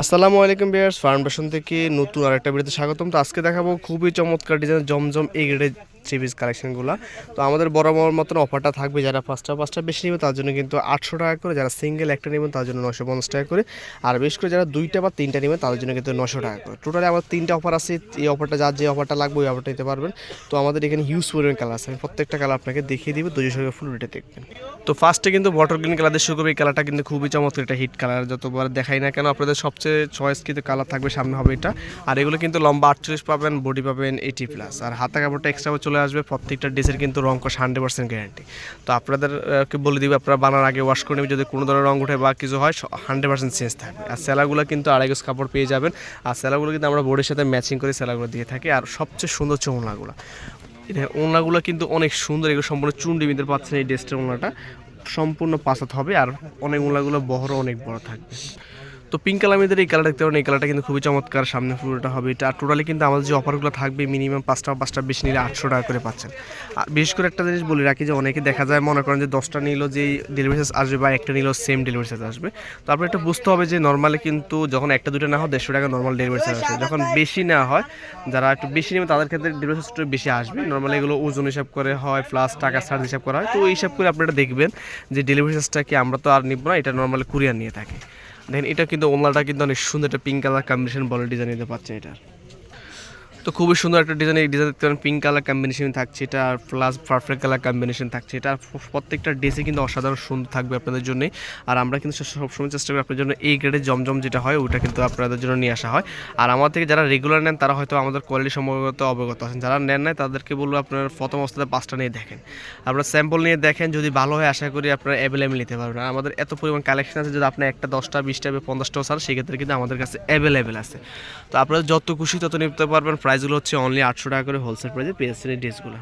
আসসালামু আলাইকুম বিয়ার্স ফার্মেশন থেকে নতুন আরেকটা ভিডিওতে স্বাগতম। তো আজকে দেখাবো খুবই চমৎকার ডিজাইন জমজম এই চিবিস কালেকশনগুলো। তো আমাদের বড় বড় মতন অফারটা থাকবে যারা পাঁচটা পাঁচটা বেশি নেবে তার জন্য কিন্তু আটশো টাকা করে, যারা সিঙ্গেল একটা নেবেন তার জন্য নশো পঞ্চাশ টাকা করে। আর বিশেষ করে যারা দুইটা বা তিনটা নেবেন তাদের জন্য কিন্তু নশো টাকা করে। টোটালি আমার তিনটা অফার আছে, এই অফারটা যার যে অফারটা লাগবে ওই অফারটা নিতে পারবেন। তো আমাদের এখানে হিউজ পরিমাণ কালার আছে। আমি প্রত্যেকটা কালার আপনাকে দেখিয়ে দিব দুই সঙ্গে ফুল রেটে দেখবেন। তো ফার্স্টে কিন্তু বটল গ্রিন কালার করবে। এই কালারটা কিন্তু খুবই চমৎকার এটা হিট কালার যতবার দেখাই না কেন আপনাদের সবচেয়ে চয়েস কিন্তু কালার থাকবে সামনে হবে এটা। আর এগুলো কিন্তু লম্বা আটচল্লিশ পাবেন বডি পাবেন এইটি প্লাস আর হাতা কাপড়টা এক্সট্রা চলে আসবে, প্রত্যেকটা ড্রেসের কিন্তু রং কষ হান্ড্রেড পার্সেন্ট গ্যারান্টি তো আপনাদেরকে বলে দিবে, আপনারা বানার আগে ওয়াশ করে নেবেন, যদি কোনো ধরনের রং উঠে বা কিছু হয় হান্ড্রেড পার্সেন্ট চেঞ্জ থাকবে। আর সেলাগুলো কিন্তু আড়াই গজ কাপড় পেয়ে যাবেন। আর সেলাগুলো কিন্তু আমরা বোর্ডের সাথে ম্যাচিং করে সেলাগুলো দিয়ে থাকি। আর সবচেয়ে সুন্দর হচ্ছে ওনাগুলো ওনাগুলো কিন্তু অনেক সুন্দর, এগুলো সম্পূর্ণ চুন্ডি বিদের পাচ্ছেন এই ড্রেসটার ওনাটা সম্পূর্ণ পাসাত হবে, আর অনেক ওনাগুলো বহরও অনেক বড় থাকবে। তো পিঙ্ক কালার মধ্যে এই কালার দেখতে পারেন, এই কালারটা কিন্তু খুবই চমৎকার। সামনে পুরোটা হবে। এটা টোটালি কিন্তু আমাদের যে অফারগুলো থাকবে মিনিমাম পাঁচটা পাঁচটা বেশি নিলে আটশো টাকা করে পাচ্ছেন। আর বিশেষ করে একটা জিনিস বলে রাখি যে, অনেকে দেখা যায় মনে করেন যে, দশটা নিল যে ডেলিভারি চার্জ আসবে বা একটা নিলেও সেম ডেলিভারি চার্জ আসবে। তো আপনার এটা বুঝতে হবে যে নর্মালি কিন্তু যখন একটা দুটো না হয়, দেড়শো টাকা নর্মাল ডেলিভারি চার্জ আসবে যখন বেশি নেওয়া হয়, যারা একটু বেশি নেবে, তাদের ক্ষেত্রে ডেলিভারি চার্জটা বেশি আসবে। নর্মালি এগুলো ওজন হিসাব করে হয় প্লাস টাকা চার্জ হিসাব করা হয়। তো ওই হিসাব করে আপনারা দেখবেন যে ডেলিভারি চার্জটা কি আমরা তো আর নিব না, এটা নর্মালি কুরিয়ার নিয়ে থাকি। দেন এটা কিন্তু ওমলাটা কিন্তু অনেক সুন্দর একটা পিঙ্ক কালার কম্বিনেশন বলে ডিজাইন নিতে পারছেন এটার তো খুবই সুন্দর একটা ডিজাইন এই ডিজাইন দেখতে পারেন পিঙ্ক কালার কম্বিনেশন থাকছে, এটা আর প্লাস পারফেক্ট কালার কম্বিনেশন থাকছে, এটা প্রত্যেকটা ড্রেসে কিন্তু অসাধারণ সুন্দর থাকবে আপনাদের জন্য। আর আমরা কিন্তু সবসময় চেষ্টা করি আপনাদের জন্য এই গ্রেডের জমজম যেটা হয়, ওটা কিন্তু আপনাদের জন্য নিয়ে আসা হয়। আর আমার থেকে যারা রেগুলার নেন, তারা হয়তো আমাদের কোয়ালিটি সম্পর্কে অবগত আছেন। যারা নেন নাই, তাদেরকে বলব আপনার প্রথম অবস্থাতে পাঁচটা নিয়ে দেখেন। আপনারা স্যাম্পল নিয়ে দেখেন, যদি ভালো হয়, আশা করি আপনারা অ্যাভেলেবেল নিতে পারবেন। আর আমাদের এত পরিমাণ কালেকশন আছে, যদি আপনার একটা দশটা, বিশটা বা পঞ্চাশটাও চান, সেক্ষেত্রে কিন্তু আমাদের কাছে অ্যাভেলেবেল আছে। তো আপনারা যত খুশি তত নিতে পারবেন প্রাইসগুলো হচ্ছে অনলি আটশো টাকা করে হোলসেল প্রাইসে পেয়েছেন এই ড্রেসগুলো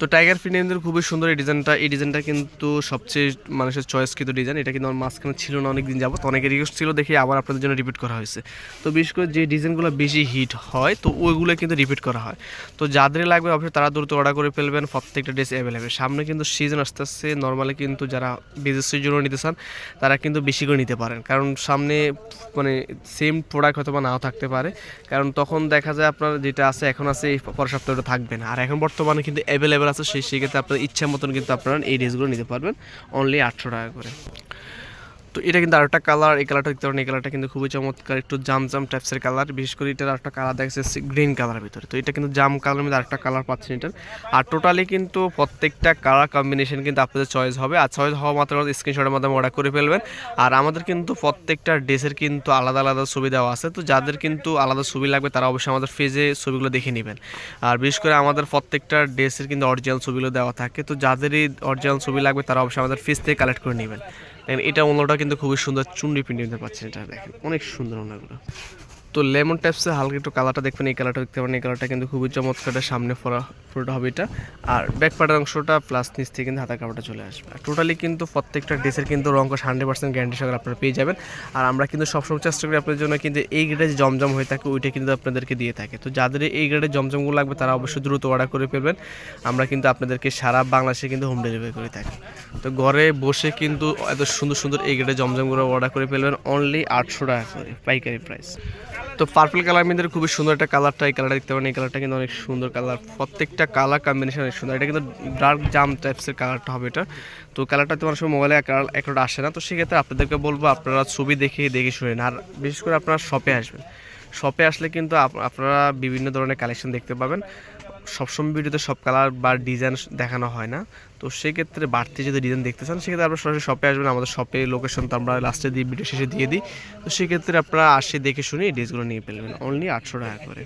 তো টাইগার ফিনেন্দের খুবই সুন্দর এই ডিজাইনটা এই ডিজাইনটা কিন্তু সবচেয়ে মানুষের চয়েস কিন্তু ডিজাইন এটা কিন্তু আমার মাঝখানে ছিল না অনেক দিন যাব তো অনেকের রিকোয়েস্ট ছিল দেখে আবার আপনাদের জন্য রিপিট করা হয়েছে। তো বিশেষ করে যে ডিজাইনগুলো বেশি হিট হয়, তো ওইগুলো কিন্তু রিপিট করা হয়। তো যাদের লাগবে অবশ্যই তারা দ্রুত অর্ডার করে ফেলবেন। প্রত্যেকটা ড্রেস অ্যাভেলেবেল সামনে কিন্তু সিজন আস্তে আস্তে নর্মালি কিন্তু যারা বিজনেসের জন্য নিতে চান, তারা কিন্তু বেশি করে নিতে পারেন। কারণ সামনে মানে সেম প্রোডাক্ট হয়তো বা নাও থাকতে পারে। কারণ তখন দেখা যায় আপনার যেটা আছে, এখন আছে, এই পরের সপ্তাহটা থাকবে না। আর এখন বর্তমানে কিন্তু অ্যাভেলেবেল আছে, সেই সেক্ষেত্রে আপনার ইচ্ছা মতন কিন্তু আপনারা এই ড্রেসগুলো নিতে পারবেন। অনলি আটশো টাকা করে। তো এটা কিন্তু আরেকটা কালার এই কালারটা দেখতে পারেন, এই কালারটা কিন্তু খুবই চমৎকার, একটু জাম জাম টাইপসের কালার বিশেষ করে এটার আরেকটা কালার দেখা যাচ্ছে গ্রিন কালারের ভিতরে। তো এটা কিন্তু জাম কালারের মধ্যে আরেকটা কালার পাচ্ছেন এটার আর টোটালি কিন্তু প্রত্যেকটা কালার কম্বিনেশন কিন্তু আপনাদের চয়েস হবে। আর চয়েস হওয়া মাত্র স্ক্রিনশটের মাধ্যমে অর্ডার করে ফেলবেন। আর আমাদের কিন্তু প্রত্যেকটা ড্রেসের কিন্তু আলাদা আলাদা ছবি দেওয়া আছে। তো যাদের কিন্তু আলাদা ছবি লাগবে, তারা অবশ্যই আমাদের ফেজে ছবিগুলো দেখে নেবেন। আর বিশেষ করে আমাদের প্রত্যেকটা ড্রেসের কিন্তু অরিজিনাল ছবিগুলো দেওয়া থাকে। তো যাদেরই অরিজিনাল ছবি লাগবে, তারা অবশ্যই আমাদের ফেজ থেকে কালেক্ট করে নেবেন। দেখেন এটা অন্যটা কিন্তু খুবই সুন্দর চুন্ডি নিতে পাচ্ছেন এটা দেখেন অনেক সুন্দর ওনাগুলো তো লেমন টাইপসে হালকা একটু কালারটা দেখবেন, এই কালারটা দেখতে পারেন, এই কালারটা কিন্তু খুবই চমৎকার সামনে ফোরা পুরোটা হবে এটা। আর ব্যাক পার্টের অংশটা প্লাস নিচ থেকে কিন্তু হাতা কাপড়টা চলে আসবে। টোটালি কিন্তু প্রত্যেকটা ড্রেসের কিন্তু রঙ হান্ড্রেড পার্সেন্ট গ্যারান্টি সহকারে আপনারা পেয়ে যাবেন। আর আমরা কিন্তু সবসময় চেষ্টা করি আপনাদের জন্য কিন্তু এই গ্রেডে যে জমজম হয়ে থাকে, ওইটা কিন্তু আপনাদেরকে দিয়ে থাকে। তো যাদের এই গ্রেডে জমজমগুলো লাগবে, তারা অবশ্যই দ্রুত অর্ডার করে ফেলবেন। আমরা কিন্তু আপনাদেরকে সারা বাংলাদেশে কিন্তু হোম ডেলিভারি করে থাকি। তো ঘরে বসে কিন্তু এত সুন্দর সুন্দর এই গ্রেডে জমজমগুলো অর্ডার করে ফেলবেন অনলি আটশো টাকা করে পাইকারি প্রাইস তো পার্পল কালার মধ্যে খুবই সুন্দর একটা কালারটা এই কালারটা দেখতে পারেন, এই কালারটা কিন্তু অনেক সুন্দর কালার প্রত্যেকটা কালার কম্বিনেশন অনেক সুন্দর। এটা কিন্তু ডার্ক জাম টাইপসের কালারটা হবে এটা। তো কালারটা তোমার সময় মোবাইলে একটা আসে না। তো সেক্ষেত্রে আপনাদেরকে বলব, আপনারা ছবি দেখে দেখে শুনেন। আর বিশেষ করে আপনারা শপে আসবেন। শপে আসলে কিন্তু আপ- আপনারা বিভিন্ন ধরনের কালেকশন দেখতে পাবেন। সবসময় ভিডিওতে সব কালার বা ডিজাইন দেখানো হয় না। তো সেক্ষেত্রে বাড়তি যদি ডিজাইন দেখতে চান, সেক্ষেত্রে আপনারা সরাসরি শপে আসবেন। আমাদের শপে লোকেশন তো আমরা লাস্টে দিয়ে ভিডিও শেষে দিয়ে দিই। তো সেক্ষেত্রে আপনারা আসে দেখে শুনে এই ড্রেসগুলো নিয়ে ফেলবেন। অনলি আটশো টাকা করে।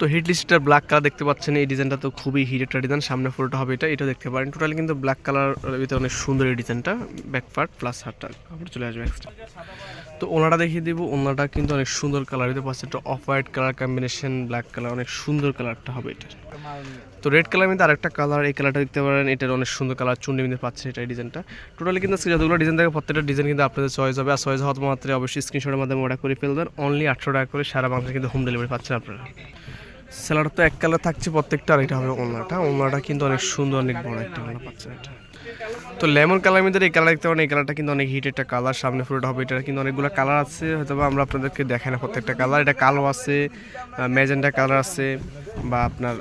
তো হিট লিস্টার ব্ল্যাক কালার দেখতে পাচ্ছেন, এই ডিজাইনটা তো খুবই হিট একটা ডিজাইন সামনে ফুলটা হবে এটা এটা দেখতে পারেন। টোটালি কিন্তু ব্ল্যাক কালার ভিতরে অনেক সুন্দর এই ডিজাইনটা ব্যাক পার্ট প্লাস হাটটা কাপড় চলে আসবে এক্সট্রা তো ওনাটা দেখিয়ে দিব, ওনাটা কিন্তু অনেক সুন্দর কালার দিতে পারছে একটা off white colour combination black colour অনেক সুন্দর কালারটা হবে এটা। তো রেড কালার মধ্যে আরেকটা কালার এই কালারটা দেখতে পারেন, এটার অনেক সুন্দর কালার চুন্ডি মধ্যে পাচ্ছেন এটা, এই ডিজাইনটা টোটালি কিন্তু আজকে যতগুলো ডিজাইন থাকে প্রত্যেকটা ডিজাইন কিন্তু আপনাদের চয়েস হবে, আর চয়েস হওয়ার মাত্রে অবশ্যই স্ক্রিনশটের মাধ্যমে অর্ডার করে ফেলবেন। অনলি আটশো টাকা করে সারা বাংলাদেশে কিন্তু হোম ডেলিভারি পাচ্ছেন আপনারা। স্যালাড তো এক কালার থাকছে প্রত্যেকটা, আর এটা হবে ওনাটা ওনাটা কিন্তু অনেক সুন্দর, অনেক বড় একটা ওনা পাচ্ছেন এটা। তো লেমন কালার মধ্যে এই কালার দেখতে পারেন, এই কালারটা কিন্তু অনেক হিট একটা কালার সামনে ফুলটা হবে এটা কিন্তু অনেকগুলো কালার আছে হয়তো আমরা আপনাদেরকে দেখাই না প্রত্যেকটা কালার এটা কালো আছে ম্যাজেন্ডা কালার আছে, বা আপনার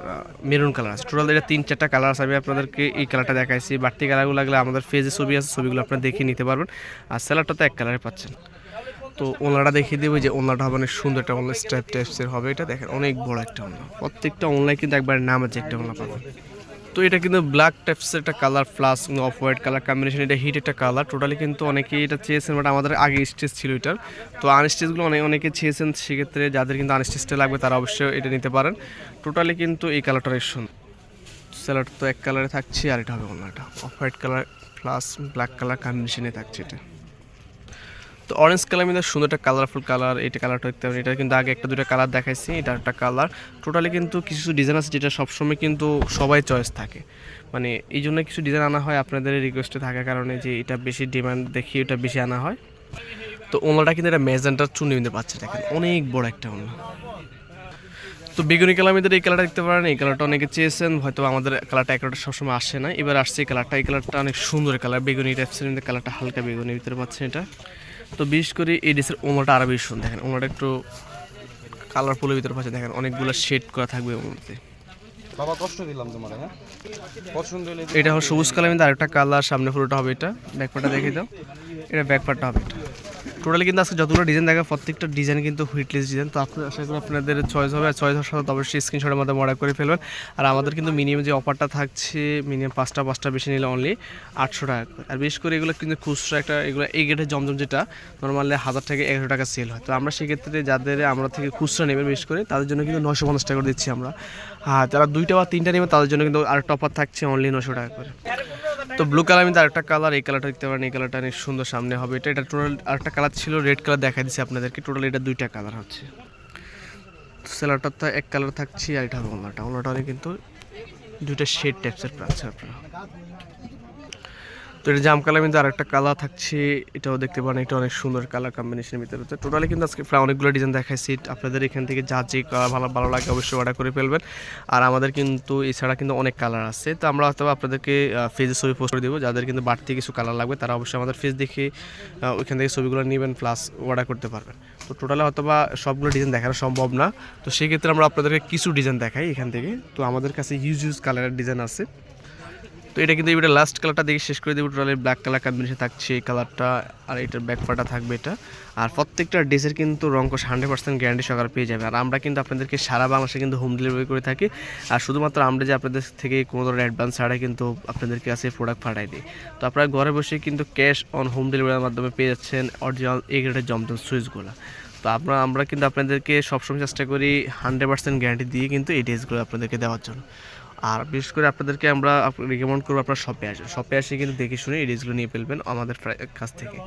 মেরুন কালার আছে। টোটাল এটা তিন, চারটা কালার আছে, আমি আপনাদেরকে এই কালারটা দেখাইছি। বাড়তি কালারগুলো লাগলে আমাদের ফেজে ছবি আছে, ছবিগুলো আপনারা দেখে নিতে পারবেন। আর স্যালাডটা তো এক কালারে পাচ্ছেন। তো ওনাটা দেখিয়ে দেবে যে ওনাটা হবে সুন্দর একটা ওনলা স্ট্রাইপ টাইপসের হবে। এটা দেখেন, অনেক বড় একটা ওনলা প্রত্যেকটা অনলাইন কিন্তু একবার নাম আছে একটা ওনলা পাবেন। তো এটা কিন্তু ব্ল্যাক টাইপসের একটা colour plus off white colour combination এটা হিট একটা কালার টোটালি কিন্তু অনেকেই এটা চেয়েছেন বাট আমাদের আগে স্টেজ ছিল এটার তো আনস্টেজগুলো অনেক, অনেকে চেয়েছেন, সেক্ষেত্রে যাদের কিন্তু আনস্টেজটা লাগবে তারা অবশ্যই এটা নিতে পারেন। টোটালি কিন্তু এই কালারটা অনেক সুন্দর। স্যালাড তো এক কালারে থাকছে আর এটা হবে অন্যটা off white colour plus black colour কম্বিনেশনে থাকছে এটা। তো অরেঞ্জ কালার মধ্যে সুন্দর একটা কালারফুল কালার এটা কালারটা দেখতে পারেন এটা কিন্তু আগে একটা দুটো কালার দেখাইছি, এটা একটা কালার টোটালি কিন্তু কিছু কিছু ডিজাইন আছে যেটা সবসময় কিন্তু সবাই চয়েস থাকে। মানে এই জন্য কিছু ডিজাইন আনা হয় আপনাদের রিকোয়েস্টে থাকার কারণে যে এটা বেশি ডিমান্ড দেখি এটা বেশি আনা হয়। তো ওনাটা কিন্তু এটা মেজেন্টার চুনি নিতে পারছে, দেখেন, অনেক বড় একটা ওনা। তো বেগুনি কালার মধ্যে এই কালারটা দেখতে পারেন, এই কালারটা অনেকে চেয়েছেন, হয়তো আমাদের কালারটা একটা সবসময় আসে না এবার আসছে এই কালারটা এই কালারটা অনেক সুন্দর কালার বেগুনি টাইপসের মধ্যে কালারটা হালকা বেগুনির ভিতরে পাচ্ছেন এটা। তো বিশেষ করে এই ড্রেসের ওমরাটা আরও বেশি সুন্দর। দেখেন ওমরাটা একটু কালারফুলের ভিতরে পাশে দেখেন অনেকগুলো শেড করা থাকবে ওর মধ্যে বাবা কষ্ট দিলাম তোমার হ্যাঁ? পছন্দ হলে এটা হলো সবুজ কালার মধ্যে আরেকটা কালার সামনে পুরোটা হবে এটা। ব্যাকপার্টটা দেখে দাও। এটা ব্যাকপার্টটা হবে এটা। টোটালি কিন্তু আজকে যতগুলো ডিজাইন দেখা প্রত্যেকটা ডিজাইন কিন্তু হুইটলেস ডিজাইন তো আপনার, আশা করি আপনাদের চয়েস হবে। আর চয়েস হওয়ার সাথে অবশ্যই স্ক্রিনশটের মধ্যে মডেল করে ফেলবেন। আর আমাদের কিন্তু মিনিমাম যে অফারটা থাকছে মিনিমাম পাঁচটা পাঁচটা বেশি নিলে অনলি আটশো টাকা করে। আর বিশেষ করে এগুলো কিন্তু খুচরা একটা, এগুলো এই গেটের জমজম যেটা নর্মালি হাজার থেকে এগারো টাকা সেল হয়। তো আমরা সেক্ষেত্রে যাদের, আমরা থেকে খুচরা নেবেন বিশেষ করে, তাদের জন্য কিন্তু নশো পঞ্চাশ টাকা করে দিচ্ছি আমরা। হ্যাঁ যারা দুইটা বা তিনটা নেবেন, তাদের জন্য কিন্তু আরেকটা অফার থাকছে অনলি নশো টাকা করে। তো ব্লু কালার আমি আরেকটা কালার এই কালারটা দেখতে পারেন, এই কালারটা অনেক সুন্দর সামনে হবে। এটা এটা টোটাল আরেকটা কালার ছিল রেড কালার দেখা দিচ্ছে আপনাদেরকে। টোটাল এটা দুইটা কালার হচ্ছে। সেলারটা তো এক কালার থাকছে আর এটা হবে ওলাটা অনেক কিন্তু দুইটা শেড টাইপসের পাচ্ছে আপনারা। তো এটা জাম কালার কিন্তু আরেকটা কালার থাকছে, এটাও দেখতে পারেন, এটা অনেক সুন্দর কালার কম্বিনেশনের ভিতরে। তো টোটালি কিন্তু আজকে প্রায় অনেকগুলো ডিজাইন দেখাইছি, আপনাদের এখান থেকে যা যে কালার ভালো ভালো লাগে অবশ্যই অর্ডার করে ফেলবেন। আর আমাদের কিন্তু এছাড়া কিন্তু অনেক কালার আছে, তো আমরা হয়তো আপনাদেরকে ফেজে ছবি পোস্ট করে দেবো, যাদের কিন্তু বাড়তি কিছু কালার লাগবে, তারা অবশ্যই আমাদের ফেজ দেখে ওইখান থেকে ছবিগুলো নেবেন প্লাস অর্ডার করতে পারবেন। তো টোটালে হয়তো বা সবগুলো ডিজাইন দেখানো সম্ভব না, তো সেক্ষেত্রে আমরা আপনাদেরকে কিছু ডিজাইন দেখাই এখান থেকে। তো আমাদের কাছে ইউজ ইউজ কালারের ডিজাইন আছে। তো এটা কিন্তু এবারে লাস্ট কালারটা দেখে শেষ করে দেবো। টোটালি ব্ল্যাক কালার কম্বিনেশন থাকছে, এই কালারটা আর এটার ব্যাকপাটা থাকবে এটা। আর প্রত্যেকটা ড্রেসের কিন্তু রঙ্কশ হান্ড্রেড পার্সেন্ট গ্যারান্টি সহকারে পেয়ে যাবে। আর আমরা কিন্তু আপনাদেরকে সারা বাংলাদেশে কিন্তু হোম ডেলিভারি করে থাকি। আর শুধুমাত্র আমরা যে আপনাদের থেকে কোনো ধরনের অ্যাডভান্স ছাড়াই কিন্তু আপনাদের কাছে প্রোডাক্ট পাঠাই দিই। তো আপনারা ঘরে বসে কিন্তু ক্যাশ অন হোম ডেলিভারির মাধ্যমে পেয়ে যাচ্ছেন অরিজিনাল এ গ্রেডের জমজম সুইচগুলো তো আপনার আমরা কিন্তু আপনাদেরকে সবসময় চেষ্টা করি হান্ড্রেড পার্সেন্ট গ্যারান্টি দিয়ে কিন্তু এই ড্রেসগুলো আপনাদেরকে দেওয়ার জন্য। আর বিশেষ করে আপনাদেরকে আমরা রিকমেন্ড করব আপনার শপে আসবেন শপে আসে কিন্তু দেখে শুনে এই ড্রেসগুলো নিয়ে ফেলবেন আমাদের কাছ থেকে।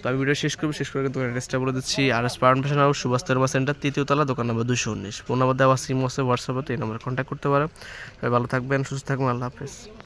তো আমি ভিডিও শেষ করব, শেষ করে কিন্তু অ্যাড্রেসটা বলে দিচ্ছি। আর এস পার্ন ফ্যাশন হাউস সুভাষ সেন্টার তৃতীয় তলা, দোকান নম্বর দুশো উনিশ। ফোন নাম্বার দেওয়া সিম আছে হোয়াটসঅ্যাপে এই নম্বরে কন্ট্যাক্ট করতে পারেন। ভালো থাকবেন, সুস্থ থাকবেন, আল্লাহ হাফেজ।